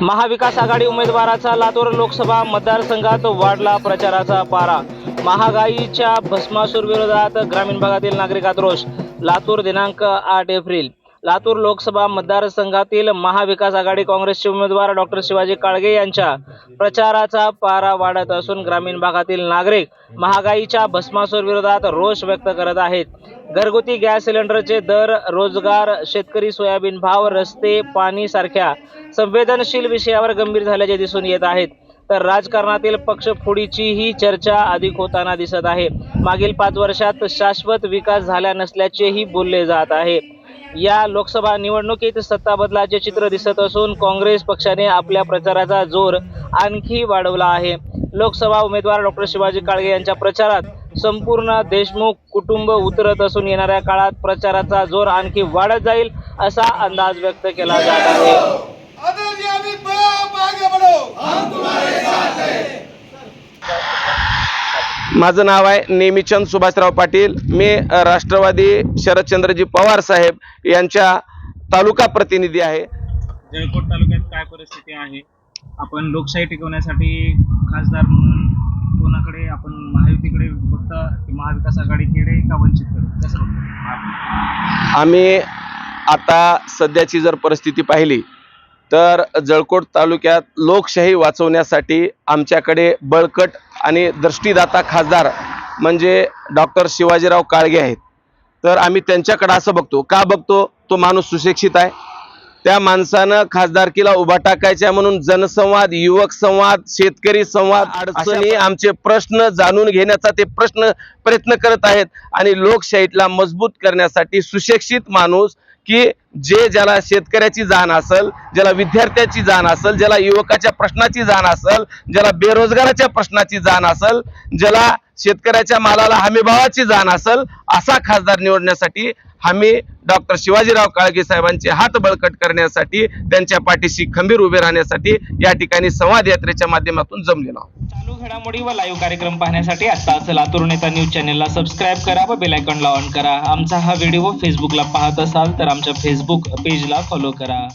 महाविकास आघाडी उमेदवाराचा लातूर लोकसभा मतदारसंघात वाढला प्रचाराचा पारा. महागाईच्या भस्मासूर विरोधात ग्रामीण भागातील नागरिकात रोष लातूर दिनांक आठ एप्रिल. लातूर लोकसभा मतदारसंघातील महाविकास आघाडी काँग्रेसचे उमेदवार डॉक्टर शिवाजी काळगे यांच्या प्रचाराचा पारा वाढत असून ग्रामीण भागातील नागरिक महागाईच्या भस्मासूर विरोधात रोष व्यक्त करत आहेत. घरगुती गॅस सिलेंडरचे दर रोजगार शेतकरी सोयाबीन भाव रस्ते पाणी सारख्या संवेदनशील विषयावर गंभीर झाल्याचे दिसून येत आहेत. तर राजकारणातील पक्षफोडीचीही चर्चा अधिक होताना दिसत आहे. मागील पाच वर्षात शाश्वत विकास झाला नसल्याचेही बोलले जात आहे. या लोकसभा निवडणुकीत सत्ता बदलाचे चित्र दिसत असून काँग्रेस पक्षाने आपल्या प्रचाराचा जोर आणखी वाढवला आहे. लोकसभा उमेदवार डॉक्टर शिवाजी काळगे यांच्या प्रचारात संपूर्ण देशमुख कुटुंब उतरत असून येणाऱ्या काळात प्रचाराचा जोर आणखी वाढत जाईल असा अंदाज व्यक्त केला जात आहे. माझं नाव आहे नेमीचंद सुभाषराव पाटील. मी राष्ट्रवादी शरदचंद्रजी पवार साहेब यांच्या तालुका प्रतिनिधी आहे. जळकोट तालुक्यात काय परिस्थिती आहे? आपण लोकशाही टिकवण्यासाठी खासदार म्हणून महायुतीकडे की महाविकास आघाडीकडे का वंचितकडे कसं आम्ही आता सध्याची जर परिस्थिती पाहिली तर जळकोट तालुक्यात लोकशाही वाचवण्यासाठी आमच्याकडे बळकट आणि दृष्टीदाता खासदार म्हणजे डॉक्टर शिवाजीराव काळगे आहेत. तर आम्ही त्यांच्याकडे असं बघतो. का बघतो? तो माणूस सुशिक्षित आहे. त्या माणसानं खासदारकीला उभा टाकायच्या म्हणून जनसंवाद युवक संवाद शेतकरी संवाद अडचणी आमचे प्रश्न जाणून घेण्याचा ते प्रश्न प्रयत्न करत आहेत आणि लोकशाहीला मजबूत करण्यासाठी सुशिक्षित माणूस की जे ज्याला शेतकऱ्याची जाण असेल ज्याला विद्यार्थ्याची जाण असेल ज्याला युवकाच्या प्रश्नाची जाण असेल ज्याला बेरोजगाराच्या प्रश्नाची जाण असेल ज्याला शेतकऱ्याच्या मालाला हमीभावाची जाण असेल असा खासदार निवडण्यासाठी आम्ही डॉक्टर शिवाजीराव काळगे साहेबांचे हात बळकट करण्यासाठी त्यांच्या पाठीशी खंबीर उभे राहण्यासाठी या ठिकाणी संवाद यात्रेच्या माध्यमातून जमलेलो चालू घडामोडी व लाईव्ह कार्यक्रम पाहण्यासाठी आत्ताच लातूर नेता न्यूज चॅनलला सबस्क्राईब करा व बेल आयकॉनला ऑन करा. आमचा हा व्हिडिओ फेसबुकला पाहत असाल तर आमच्या फेसबुक पेजला फॉलो करा.